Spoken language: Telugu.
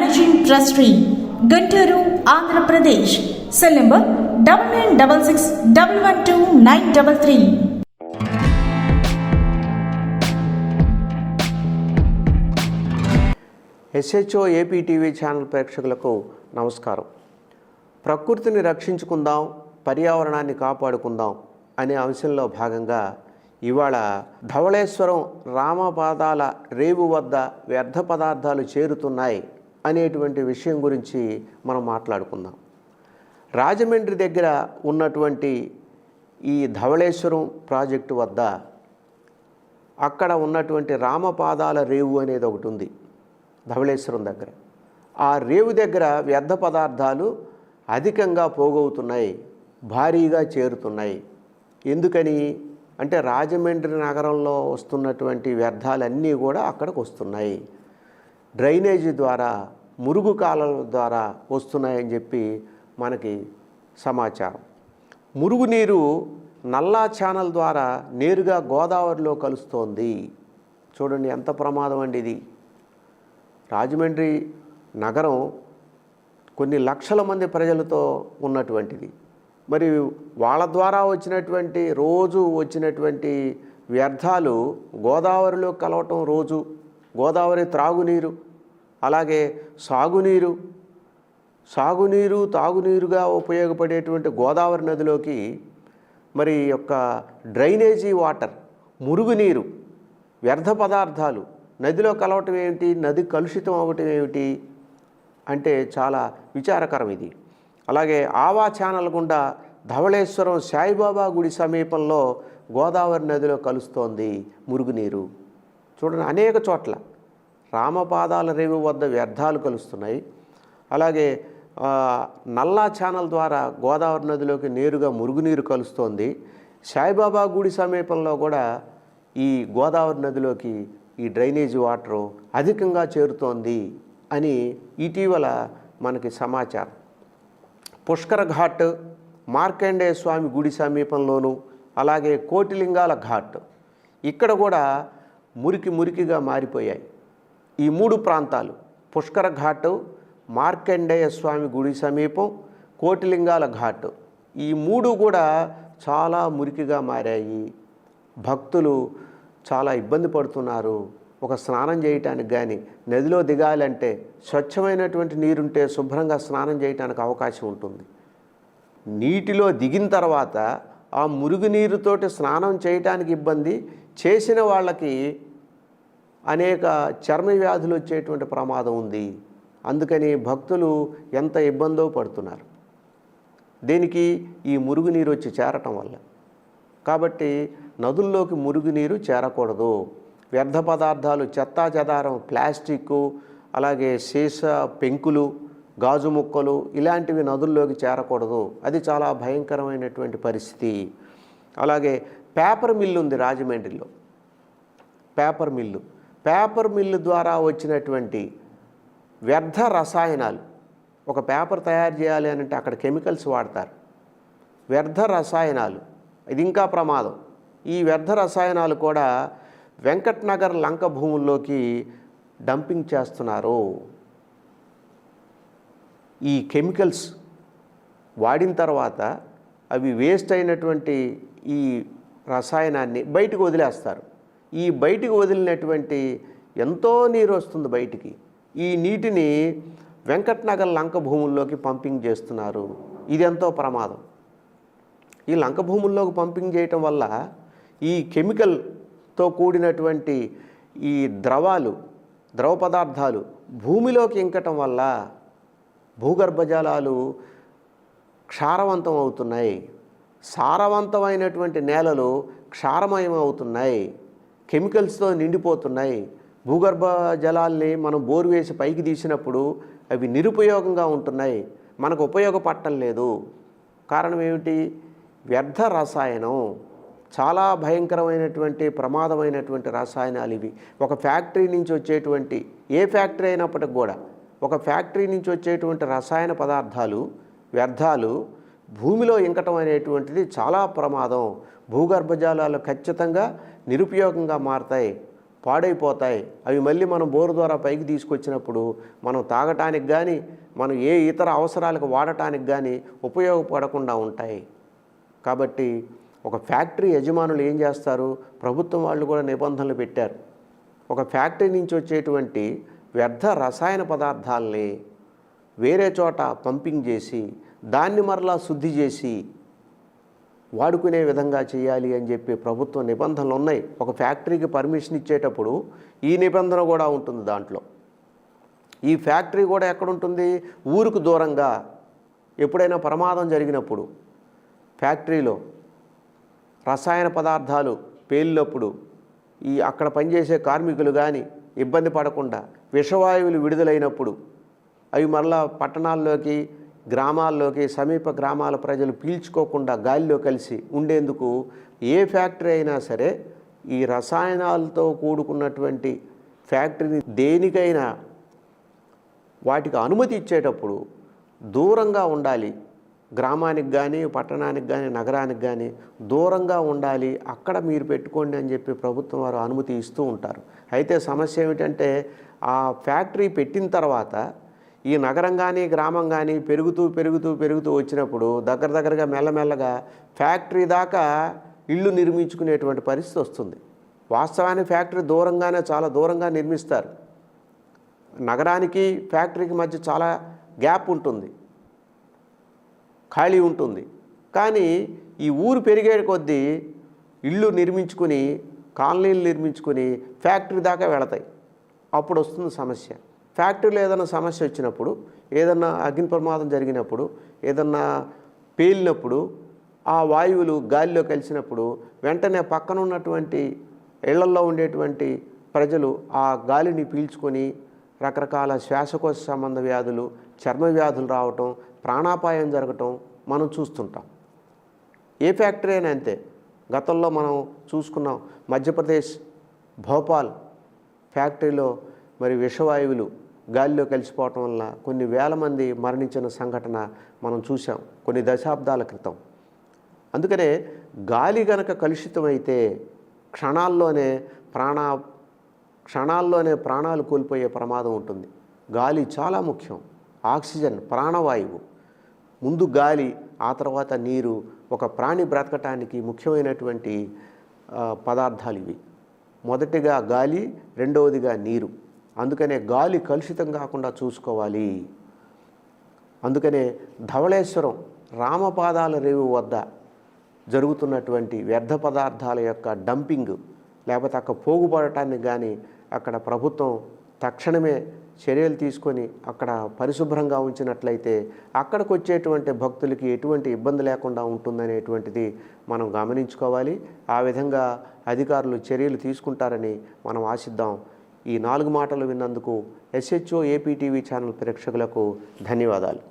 managing trustee Guntur Andhra Pradesh cell number double nine double six double one two nine double three SHO AP TV channel ప్రేక్షకులకు నమస్కారం. ప్రకృతిని రక్షించుకుందాం పర్యావరణాన్ని కాపాడుకుందాం అనే అంశంలో భాగంగా ఇవాళ ధవళేశ్వరం రామపాదాల రేవు వద్ద వ్యర్థ పదార్థాలు చేరుతున్నాయి. అనేటువంటి విషయం గురించి మనం మాట్లాడుకుందాం. రాజమండ్రి దగ్గర ఉన్నటువంటి ఈ ధవళేశ్వరం ప్రాజెక్టు వద్ద అక్కడ ఉన్నటువంటి రామపాదాల రేవు అనేది ఒకటి ఉంది ధవళేశ్వరం దగ్గర. ఆ రేవు దగ్గర వ్యర్థ పదార్థాలు అధికంగా పోగవుతున్నాయి భారీగా చేరుతున్నాయి. ఎందుకని? అంటే రాజమండ్రి నగరంలో వస్తున్నటువంటి వ్యర్థాలన్నీ కూడా అక్కడికి వస్తున్నాయి. డ్రైనేజీ ద్వారా మురుగు కాలువల ద్వారా వస్తున్నాయని చెప్పి మనకి సమాచారం. మురుగునీరు నల్లా ఛానల్ ద్వారా నేరుగా గోదావరిలో కలుస్తోంది. చూడండి ఎంత ప్రమాదం అండి ఇది. రాజమండ్రి నగరం కొన్ని లక్షల మంది ప్రజలతో ఉన్నటువంటిది. మరి వాళ్ళ ద్వారా వచ్చినటువంటి రోజు వచ్చినటువంటి వ్యర్థాలు గోదావరిలో కలవటం రోజు గోదావరి త్రాగునీరు అలాగే సాగునీరు సాగునీరు తాగునీరుగా ఉపయోగపడేటువంటి గోదావరి నదిలోకి మరి యొక్క డ్రైనేజీ వాటర్ మురుగునీరు వ్యర్థ పదార్థాలు నదిలో కలవటం ఏమిటి నది కలుషితం అవ్వటం ఏమిటి అంటే చాలా విచారకరం ఇది. అలాగే ఆవా ఛానల్ గుండా ధవళేశ్వరం సాయిబాబా గుడి సమీపంలో గోదావరి నదిలో కలుస్తోంది మురుగునీరు. చూడండి అనేక చోట్ల రామపాదాల రేవు వద్ద వ్యర్థాలు కలుస్తున్నాయి. అలాగే నల్లా ఛానల్ ద్వారా గోదావరి నదిలోకి నేరుగా మురుగునీరు కలుస్తోంది. సాయిబాబా గుడి సమీపంలో కూడా ఈ గోదావరి నదిలోకి ఈ డ్రైనేజీ వాటరు అధికంగా చేరుతోంది అని ఇటీవల మనకి సమాచారం. పుష్కర ఘాట్ మార్కండేయ స్వామి గుడి సమీపంలోను అలాగే కోటిలింగాల ఘాట్. ఇక్కడ కూడా మురికి మురికిగా మారిపోయాయి. ఈ మూడు ప్రాంతాలు పుష్కర ఘాట్ మార్కండేయ స్వామి గుడి సమీపం కోటిలింగాల ఘాట్. ఈ మూడు కూడా చాలా మురికిగా మారాయి. భక్తులు చాలా ఇబ్బంది పడుతున్నారు. ఒక స్నానం చేయటానికి కానీ నదిలో దిగాలంటే స్వచ్ఛమైనటువంటి నీరుంటే శుభ్రంగా స్నానం చేయటానికి అవకాశం ఉంటుంది. నీటిలో దిగిన తర్వాత ఆ మురుగునీరుతోటి స్నానం చేయటానికి ఇబ్బంది చేసిన వాళ్ళకి అనేక చర్మ వ్యాధులు వచ్చేటువంటి ప్రమాదం ఉంది. అందుకని భక్తులు ఎంత ఇబ్బందో పడుతున్నారు. దీనికి ఈ మురుగునీరు వచ్చి చేరటం వల్ల. కాబట్టి నదుల్లోకి మురుగునీరు చేరకూడదు. వ్యర్థ పదార్థాలు చెత్తా చెదారం ప్లాస్టిక్ అలాగే సీస పెంకులు గాజు ముక్కలు ఇలాంటివి నదుల్లోకి చేరకూడదు. అది చాలా భయంకరమైనటువంటి పరిస్థితి. అలాగే పేపర్ మిల్లు ఉంది రాజమండ్రిలో. Paper mill. పేపర్ మిల్లు ద్వారా వచ్చినటువంటి వ్యర్థ రసాయనాలు. ఒక పేపర్ తయారు చేయాలి అని అంటే అక్కడ కెమికల్స్ వాడతారు. వ్యర్థ రసాయనాలు. ఇది ఇంకా ప్రమాదం. ఈ వ్యర్థ రసాయనాలు కూడా వెంకట్ నగర్ లంక భూముల్లోకి డంపింగ్ చేస్తున్నారు. ఈ కెమికల్స్ వాడిన తర్వాత అవి వేస్ట్ అయినటువంటి ఈ రసాయనాన్ని బయటకు వదిలేస్తారు. ఈ బయటికి వదిలినటువంటి ఎంతో నీరు వస్తుంది బయటికి. ఈ నీటిని వెంకట్నగర్ లంక భూముల్లోకి పంపింగ్ చేస్తున్నారు. ఇది ఎంతో ప్రమాదం. ఈ లంక భూముల్లోకి పంపింగ్ చేయటం వల్ల ఈ కెమికల్తో కూడినటువంటి ఈ ద్రవాలు ద్రవ పదార్థాలు భూమిలోకి ఇంకటం వల్ల భూగర్భ జలాలు క్షారవంతం అవుతున్నాయి. సారవంతమైనటువంటి నేలలు క్షారమయం అవుతున్నాయి కెమికల్స్తో నిండిపోతున్నాయి. భూగర్భ జలాల్ని మనం బోరు వేసి పైకి తీసినప్పుడు అవి నిరుపయోగంగా ఉంటున్నాయి. మనకు ఉపయోగపడటం లేదు. కారణం ఏమిటి? వ్యర్థ రసాయనం. చాలా భయంకరమైనటువంటి ప్రమాదమైనటువంటి రసాయనాలు ఇవి. ఒక ఫ్యాక్టరీ నుంచి వచ్చేటువంటి ఏ ఫ్యాక్టరీ అయినప్పటికి కూడా ఒక ఫ్యాక్టరీ నుంచి వచ్చేటువంటి రసాయన పదార్థాలు వ్యర్థాలు భూమిలో ఇంకటం అనేటువంటిది చాలా ప్రమాదం. భూగర్భజలాలు ఖచ్చితంగా నిరుపయోగంగా మారతాయి పాడైపోతాయి. అవి మళ్ళీ మనం బోరు ద్వారా పైకి తీసుకొచ్చినప్పుడు మనం తాగటానికి కానీ మనం ఏ ఇతర అవసరాలకు వాడటానికి కానీ ఉపయోగపడకుండా ఉంటాయి. కాబట్టి ఒక ఫ్యాక్టరీ యజమానులు ఏం చేస్తారు? ప్రభుత్వం వాళ్ళు కూడా నిబంధనలు పెట్టారు. ఒక ఫ్యాక్టరీ నుంచి వచ్చేటువంటి వ్యర్థ రసాయన పదార్థాలని వేరే చోట పంపింగ్ చేసి దాన్ని మరలా శుద్ధి చేసి వాడుకునే విధంగా చేయాలి అని చెప్పి ప్రభుత్వ నిబంధనలు ఉన్నాయి. ఒక ఫ్యాక్టరీకి పర్మిషన్ ఇచ్చేటప్పుడు ఈ నిబంధన కూడా ఉంటుంది దాంట్లో. ఈ ఫ్యాక్టరీ కూడా ఎక్కడుంటుంది ఊరుకు దూరంగా ఎప్పుడైనా ప్రమాదం జరిగినప్పుడు ఫ్యాక్టరీలో రసాయన పదార్థాలు పేలినప్పుడు ఈ అక్కడ పనిచేసే కార్మికులు కానీ ఇబ్బంది పడకుండా విషవాయువులు విడుదలైనప్పుడు అవి మరలా పట్టణాల్లోకి గ్రామాల్లోకి సమీప గ్రామాల ప్రజలు పీల్చుకోకుండా గాలిలో కలిసి ఉండేందుకు ఏ ఫ్యాక్టరీ అయినా సరే ఈ రసాయనాలతో కూడుకున్నటువంటి ఫ్యాక్టరీని దేనికైనా వాటికి అనుమతి ఇచ్చేటప్పుడు దూరంగా ఉండాలి. గ్రామానికి కానీ పట్టణానికి కానీ నగరానికి కానీ దూరంగా ఉండాలి. అక్కడ మీరు పెట్టుకోండి అని చెప్పి ప్రభుత్వం వారు అనుమతి ఇస్తూ ఉంటారు. అయితే సమస్య ఏమిటంటే ఆ ఫ్యాక్టరీ పెట్టిన తర్వాత ఈ నగరం కానీ గ్రామం కానీ పెరుగుతూ పెరుగుతూ పెరుగుతూ వచ్చినప్పుడు దగ్గర దగ్గరగా మెల్లమెల్లగా ఫ్యాక్టరీ దాకా ఇళ్ళు నిర్మించుకునేటువంటి పరిస్థితి వస్తుంది. వాస్తవానికి ఫ్యాక్టరీ దూరంగానే చాలా దూరంగా నిర్మిస్తారు. నగరానికి ఫ్యాక్టరీకి మధ్య చాలా గ్యాప్ ఉంటుంది. ఖాళీ ఉంటుంది. కానీ ఈ ఊరు పెరిగే కొద్దీ ఇళ్ళు నిర్మించుకుని కాలనీలు నిర్మించుకుని ఫ్యాక్టరీ దాకా వెళతాయి. అప్పుడు వస్తుంది సమస్య. ఫ్యాక్టరీలో ఏదైనా సమస్య వచ్చినప్పుడు ఏదన్నా అగ్ని ప్రమాదం జరిగినప్పుడు ఏదన్నా పేలినప్పుడు ఆ వాయువులు గాలిలో కలిసినప్పుడు వెంటనే పక్కన ఉన్నటువంటి ఇళ్ళల్లో ఉండేటువంటి ప్రజలు ఆ గాలిని పీల్చుకొని రకరకాల శ్వాసకోశ సంబంధ వ్యాధులు చర్మ వ్యాధులు రావటం ప్రాణాపాయం జరగటం మనం చూస్తుంటాం. ఏ ఫ్యాక్టరీ అయినా అంతే. గతంలో మనం చూసుకున్నాం మధ్యప్రదేశ్ భోపాల్ ఫ్యాక్టరీలో మరి విషవాయువులు గాలిలో కలిసిపోవటం వల్ల కొన్ని వేల మంది మరణించిన సంఘటన మనం చూసాం కొన్ని దశాబ్దాల క్రితం. అందుకనే గాలి గనక కలుషితమైతే క్షణాల్లోనే ప్రాణ క్షణాల్లోనే ప్రాణాలు కోల్పోయే ప్రమాదం ఉంటుంది. గాలి చాలా ముఖ్యం. ఆక్సిజన్ ప్రాణవాయువు. ముందు గాలి ఆ తర్వాత నీరు ఒక ప్రాణి బ్రతకటానికి ముఖ్యమైనటువంటి పదార్థాలు ఇవి. మొదటిగా గాలి రెండవదిగా నీరు. అందుకనే గాలి కలుషితం కాకుండా చూసుకోవాలి. అందుకనే ధవళేశ్వరం రామపాదాల రేవు వద్ద జరుగుతున్నటువంటి వ్యర్థ పదార్థాల యొక్క డంపింగ్ లేకపోతే అక్కడ పోగుపడటానికి కానీ అక్కడ ప్రభుత్వం తక్షణమే చర్యలు తీసుకొని అక్కడ పరిశుభ్రంగా ఉంచినట్లయితే అక్కడికి వచ్చేటువంటి భక్తులకి ఎటువంటి ఇబ్బంది లేకుండా ఉంటుందనేటువంటిది మనం గమనించుకోవాలి. ఆ విధంగా అధికారులు చర్యలు తీసుకుంటారని మనం ఆశిద్దాం. ఈ నాలుగు మాటలు విన్నందుకు ఎస్హెచ్ఓ ఏపీటీవీ ఛానల్ ప్రేక్షకులకు ధన్యవాదాలు.